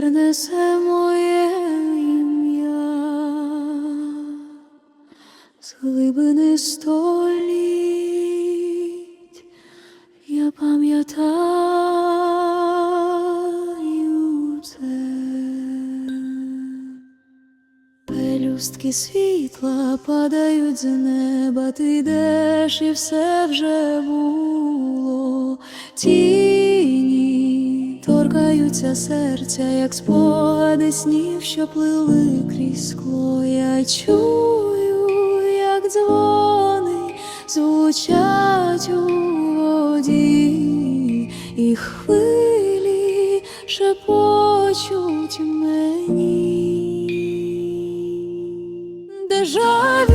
несе моє ім'я з глибини століть, я пам'ятаю це. Пелюстки світла падають з неба, ти йдеш і все вже було. Тіні торкаються серця, як спогади снів, що плили крізь скло. Я чую, як дзвони звучать у воді, і хвилі шепочуть мені. Дежавю,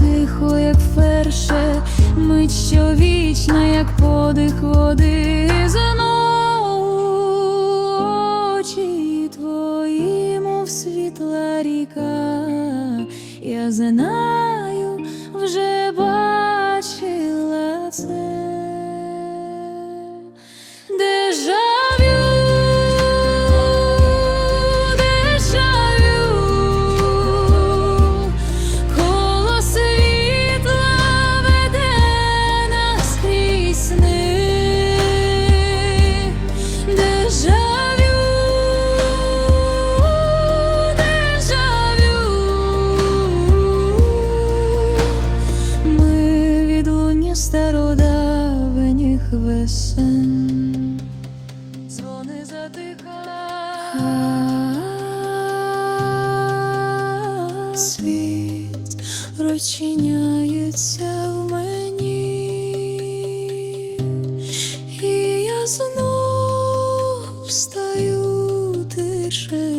тихо, як перше, мить що вічна, як подих води. Знову очі твої, мов світла ріка, я знаю, знов встаю тишею.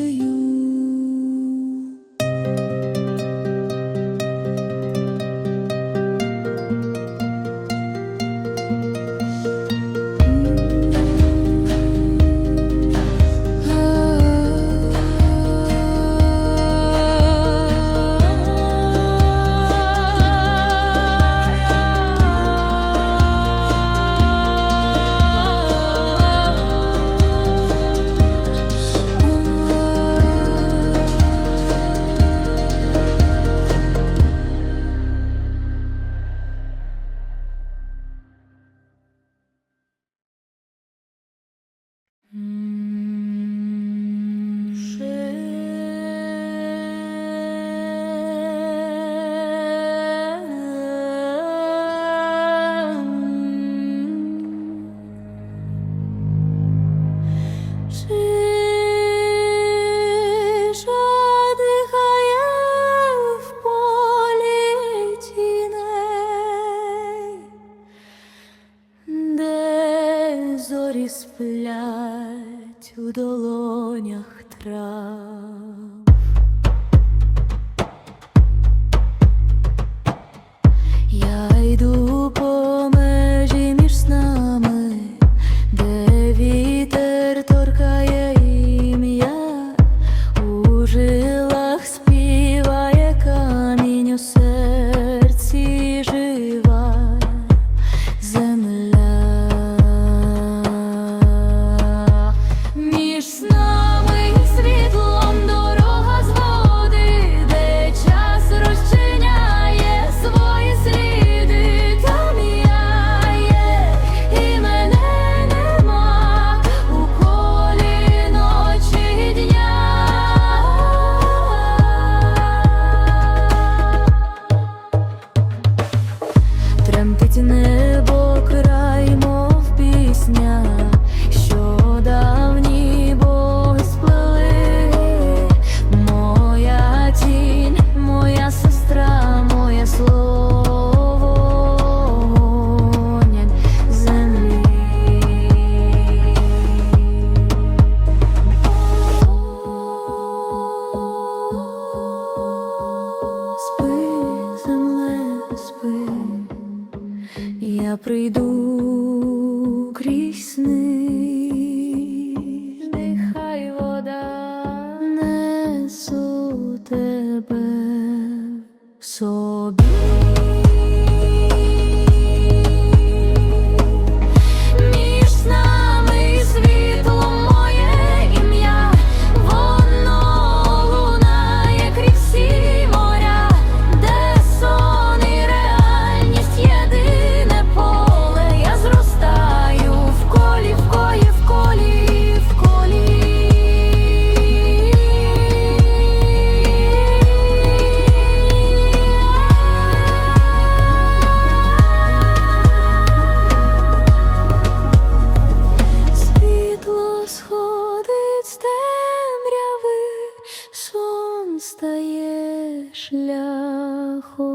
стає шляхом.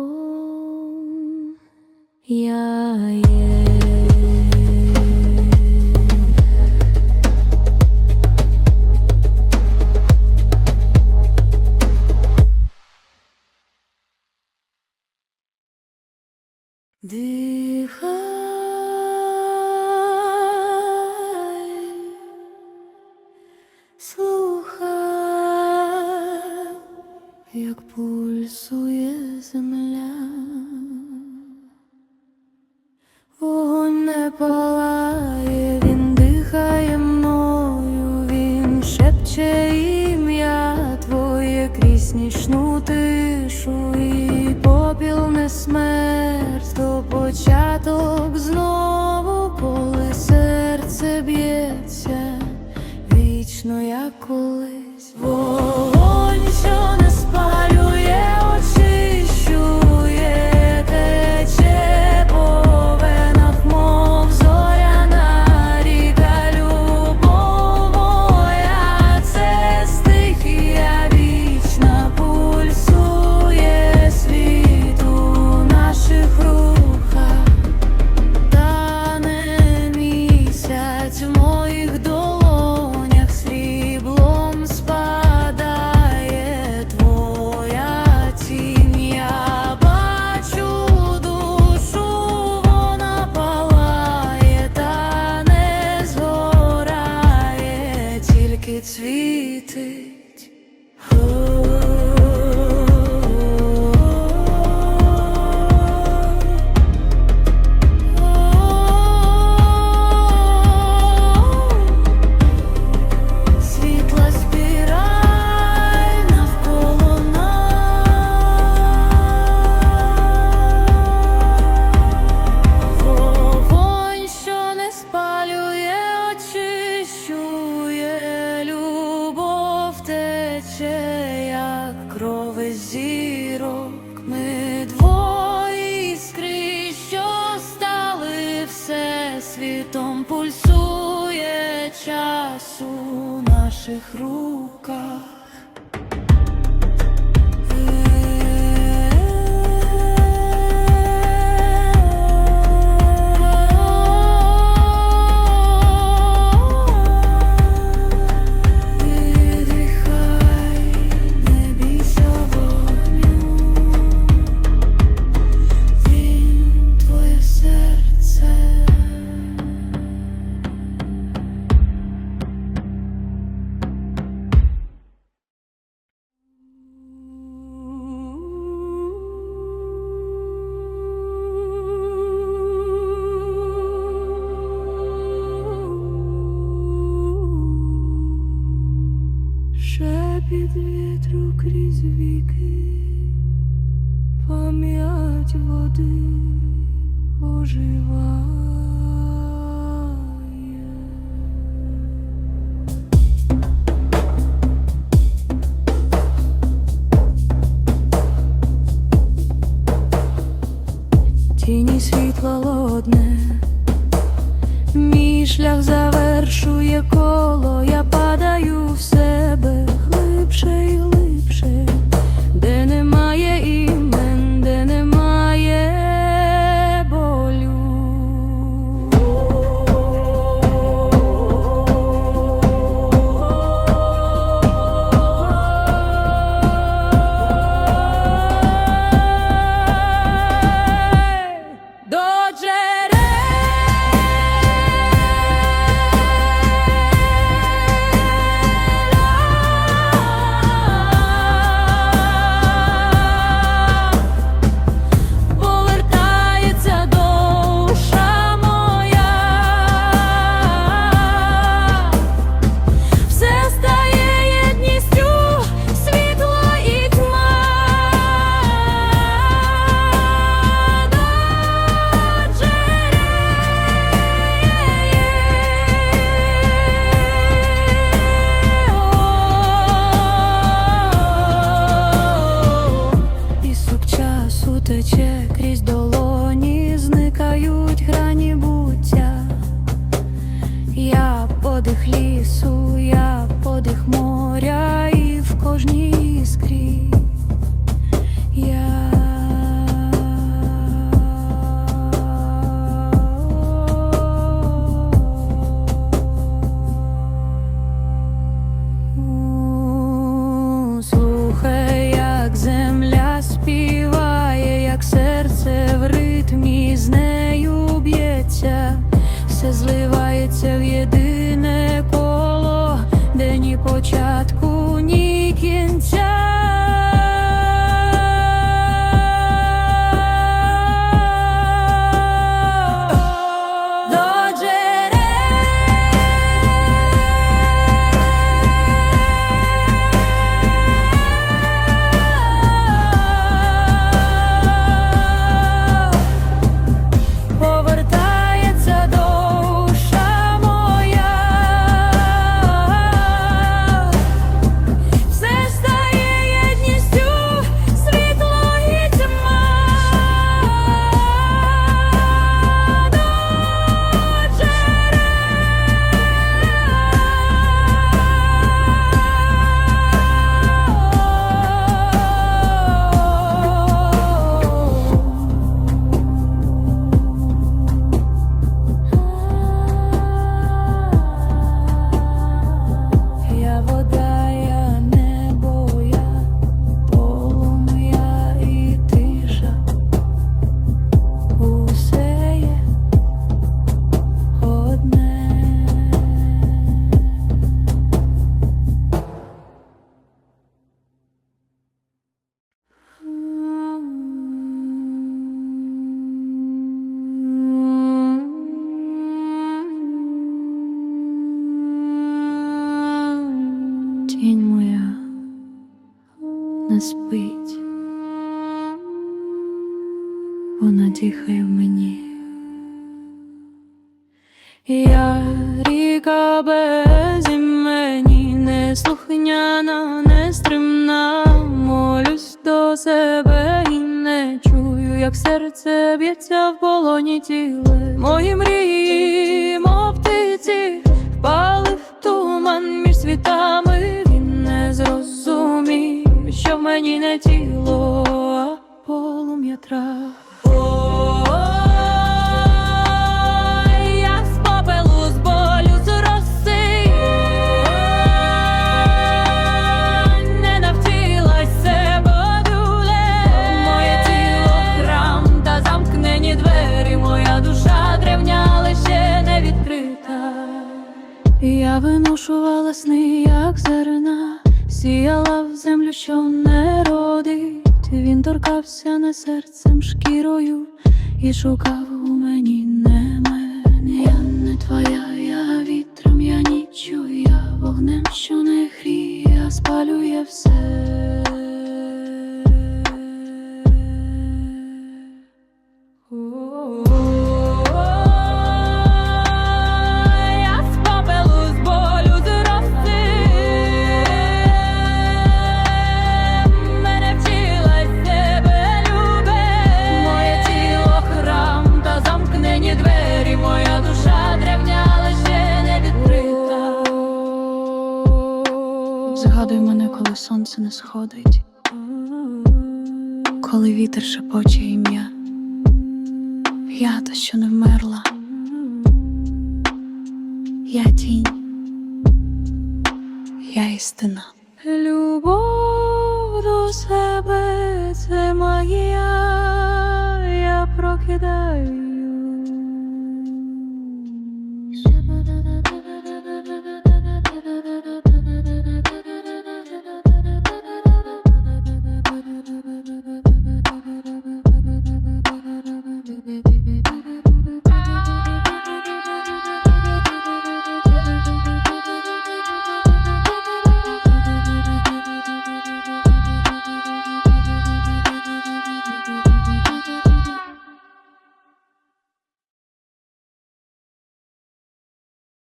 Я як пульсу. тіні світла лодне, мій шлях завершує коло, я падаю в себе глибше й глибше. Я ріка без імені, неслухняна, нестримна, молюсь до себе і не чую, як серце б'ється в полоні тіле. Мої мрії, мов птиці, впали в туман між світами. Він не зрозумів, що в мені не тіло, а полум'я трав. Землю, що не родить. Він торкався не серцем, шкірою І шукав у мені не мене. Я не твоя, коли сонце не сходить Коли вітер шепоче ім'я. Я та, що не вмерла. Я тінь, я істина. Любов до себе це магія, я прокидаю